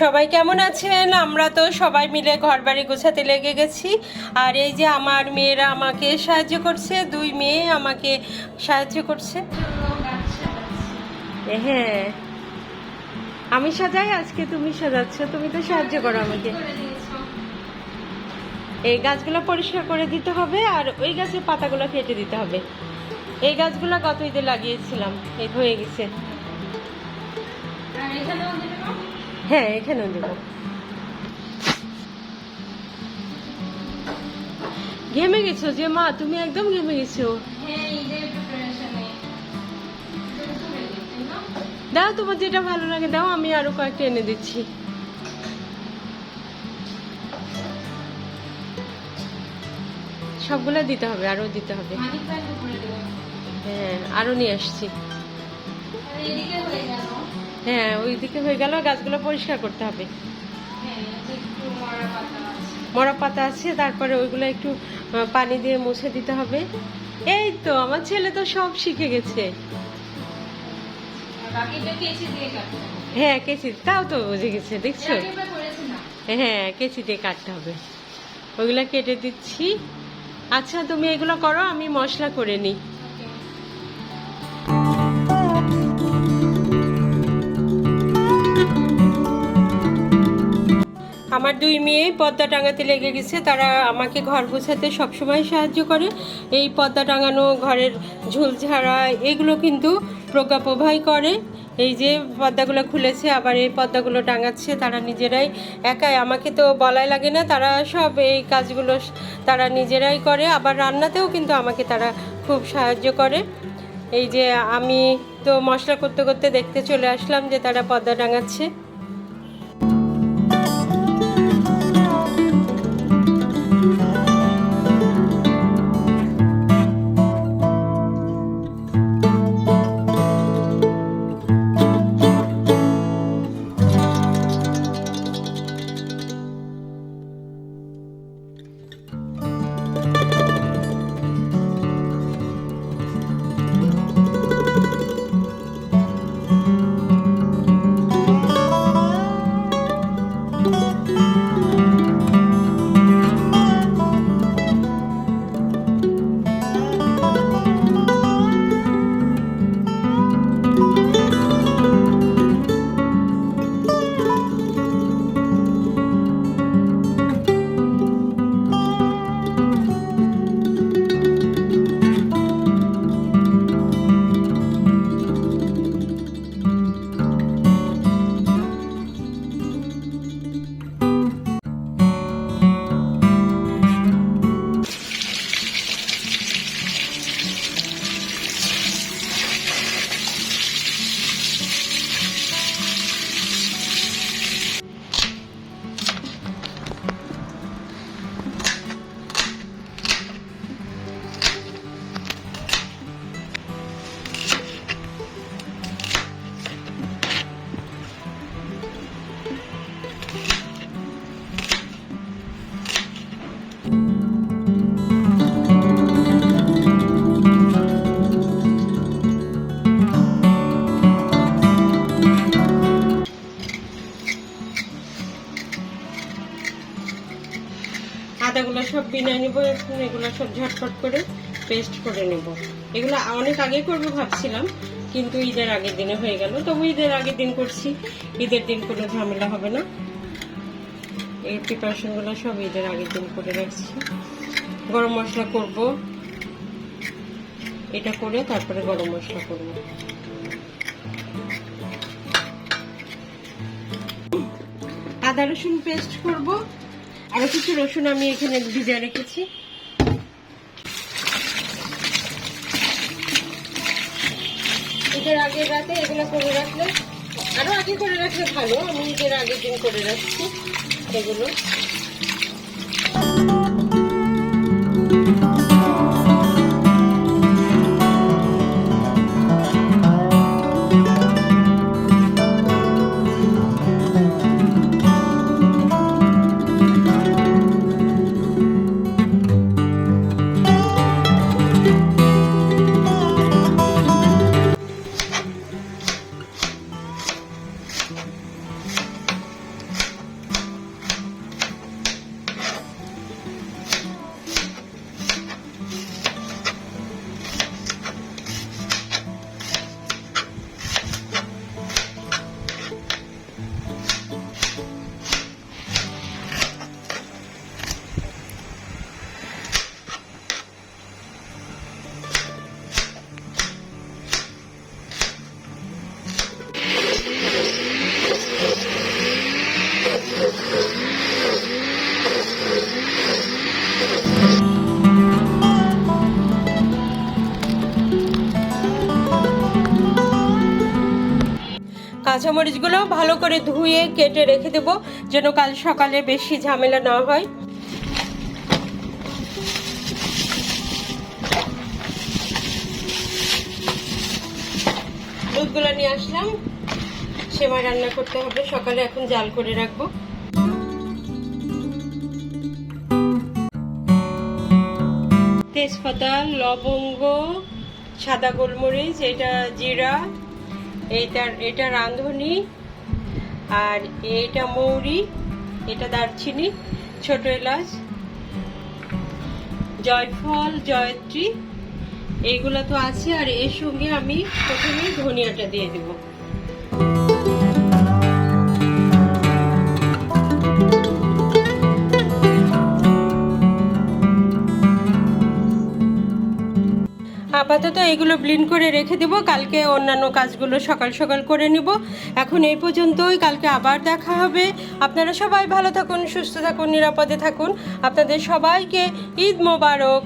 সবাই কেমন আছেন? আমরা তো সবাই মিলে ঘর বাড়ি গোছাতে লেগে গেছি। আর এই যে আমার মেয়েরা আমাকে সাহায্য করছে দুই মেয়ে আমাকে সাহায্য করছে। হ্যাঁ। আমি সাজাই আজকে তুমি সাজাচ্ছ তুমি তো সাহায্য করো আমাকে। এই গাছগুলো পরিষ্কার করে দিতে হবে আর ওই গাছের পাতাগুলো কেটে দিতে হবে। এই গাছগুলো গত ঈদে লাগিয়েছিলাম এই হয়ে গেছে। হ্যাঁ এখানেও দেবো। ঘেমে গেছো যে মা, তুমি একদম ঘেমে গেছো। দাও তোমার যেটা ভালো লাগে, দাও, আমি আরও কয়েকটা এনে দিচ্ছি। সবগুলো দিতে হবে, আরও দিতে হবে। হ্যাঁ আরও নিয়ে আসছি। হ্যাঁ ওইদিকে হয়ে গেল, গাছগুলো পরিষ্কার করতে হবে। মরা পাতা আছে, তারপরে ওইগুলো একটু পানি দিয়ে মুছে দিতে হবে। এই তো, আমার ছেলে তো সব শিখে গেছে। হ্যাঁ কেচি, তাও তো বুঝে গেছে, দেখছ? হ্যাঁ কেচি দিয়ে কাটতে হবে। ওইগুলা কেটে দিচ্ছি। আচ্ছা তুমি এগুলো করো, আমি মশলা করে নিই। আমার দুই মেয়ে পর্দা টাঙাতে লেগে গেছে। তারা আমাকে ঘর গোছাতে সবসময় সাহায্য করে। এই পর্দা টাঙানো ঘরের ঝুলঝাড়া এগুলো কিন্তু প্রজ্ঞাপ্রভাই করে। এই যে পর্দাগুলো খুলেছে, আবার এই পর্দাগুলো টাঙাচ্ছে, তারা নিজেরাই একাই। আমাকে তো বলাই লাগে না, তারা সব এই কাজগুলো তারা নিজেরাই করে। আবার রান্নাতেও কিন্তু আমাকে তারা খুব সাহায্য করে। এই যে আমি তো মশলা করতে করতে দেখতে চলে আসলাম যে তারা পর্দা টাঙাচ্ছে। বিনা নিব এগুলো সব ঝটপট করে পেস্ট করে নেব। এগুলো অনেক আগে করব ভাবছিলাম, কিন্তু ঈদের আগের দিনে হয়ে গেল। তবু ঈদের আগের দিন করছি, ঈদের দিন কোনো ঝামেলা হবে না। এই প্রিপারেশনগুলো সব ঈদের আগের দিন করে রাখছি। গরম মশলা করব, এটা করে তারপরে গরম মশলা করব। আদা রসুন পেস্ট করব আরও কিছু রসুন আমি এখানে ভিজে রেখেছি। ঈদের আগের রাতে এগুলো করে রাখলে, আরও আগে করে রাখলে ভালো, আমি ঈদের আগের দিন করে রাখছি এগুলো। কাঁচামরিচগুলো ভালো করে ধুয়ে কেটে রেখে দেবো, যেন কাল সকালে বেশি ঝামেলা না হয়। দুধগুলো নিয়ে আসলাম। সেমাই রান্না করতে হবে, সকালে এখন জাল করে রাখব। তেজপাতা, লবঙ্গ, সাদা গোলমরিচ, এটা জিরা এইটার, এটা রাঁধুনি, আর এটা মৌরি, এটা দারচিনি, ছোট এলাচ, জয়ফল, জয়ত্রী, এইগুলো তো আছে, আর এর সঙ্গে আমি প্রথমে ধনিয়াটা দিয়ে দেবো। আপাতত এগুলো ব্লিন করে রেখে দেবো। কালকে অন্যান্য কাজগুলো সকাল সকাল করে নিব। এখন এই পর্যন্তই। কালকে আবার দেখা হবে। আপনারা সবাই ভালো থাকুন, সুস্থ থাকুন, নিরাপদে থাকুন। আপনাদের সবাইকে ঈদ মোবারক।